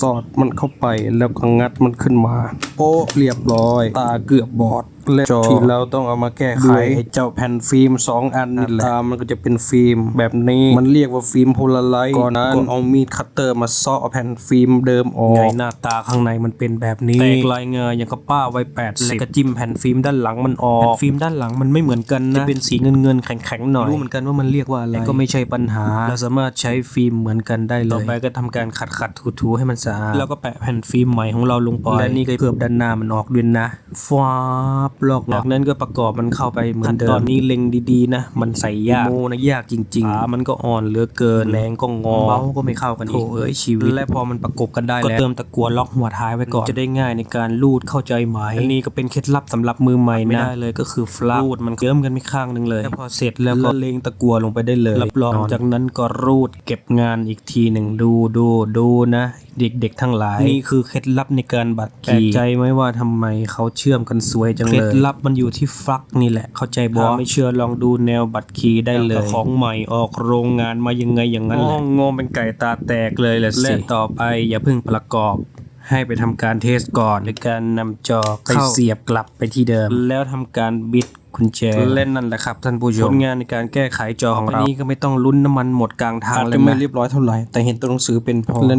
สอดมันเข้าไปแล้วก็งัดมันขึ้นมา โป๊ะเรียบร้อย ตาเกือบบอด และจอที่เราต้องเอามาแก้ไขไอ้เจ้าแผ่นฟิล์มสองอันนี่แหละตามันก็จะเป็นฟิล์มแบบนี้มันเรียกว่าฟิล์มโพลาไรต์ก่อนนั้นก็เอามีดคัตเตอร์มาเซาะแผ่นฟิล์มเดิมออกไงหน้าตาข้างในมันเป็นแบบนี้แตกลายเงยอย่างกับป้าไว้แปดสิบแล้วก็จิ้มแผ่นฟิล์มด้านหลังมันออกแผ่นฟิล์มด้านหลังมันไม่เหมือนกันนะจะเป็นสีเงินเงินๆแข็งๆหน่อยรู้เหมือนกันว่ามันเรียกว่าอะไรแต่ก็ไม่ใช่ปัญหาเราสามารถใช้ฟิล์มเหมือนกันได้เลยต่อไปก็ทำการขัดขัดถูถูๆให้มันสะอาดแล้วก็แปะแผ่นฟิล์มใหม่ของเราลงไปและนี่ก็เพิ่มด้านหน้ามันออกด้วยนะฟ้าบลอกจากนั้นก็ประกอบมันเข้าไปเหมือนเดิมตอนนี้เล็งดีๆนะ มันใส่ยากโมนะยากจริงๆขามันก็อ่อนเหลือเกินแรงก็งอเบ้าก็ไม่เข้ากันอีกโอ้เอ้ยชีวิตและพอมันประกบกันได้แล้วก็เติมตะกั่วล็อกหัวท้ายไว้ก่อนจะได้ง่ายในการลูดเข้าใจไหมอันนี้ก็เป็นเคล็ดลับสำหรับมือใหม่นะไม่ได้เลยก็คือฟลักลูดมันเยิ้มกันไม่ข้างหนึงเลยแล้วพอเสร็จแล้วก็เล็งตะกั่วลงไปได้เลยรับรองจากนั้นก็รูดเก็บงานอีกทีหนึ่งดูดูดูนะเด็กๆ ทั้งหลาย นี่คือเคล็ดลับในการบัดขี่แปลกใจไหมว่าทำไมเขาเชื่อมกันสวยจังเลยเคล็ดลับมันอยู่ที่ฟลักนี่แหละ เข้าใจบอไม่เชื่อลองดูแนวบัตรคีย์ได้เลยของใหม่ออกโรงงานมายังไงอย่างนั้นแหละงงเป็นไก่ตาแตกเลยแหละสิและต่อไปอย่าเพิ่งประกอบให้ไปทำการเทสก่อนในการนำจอไปเสียบกลับไปที่เดิม แล้วทำการบิดกุญแจเล่นนั่นแหละครับท่านผู้ชมผลงานในการแก้ไขจอของเรานี้ก็ไม่ต้องลุ้นน้ำมันหมดกลางทางเลยไม่เรียบร้อยเท่าไหร่แต่เห็นตัวหนังสือเป็นพอ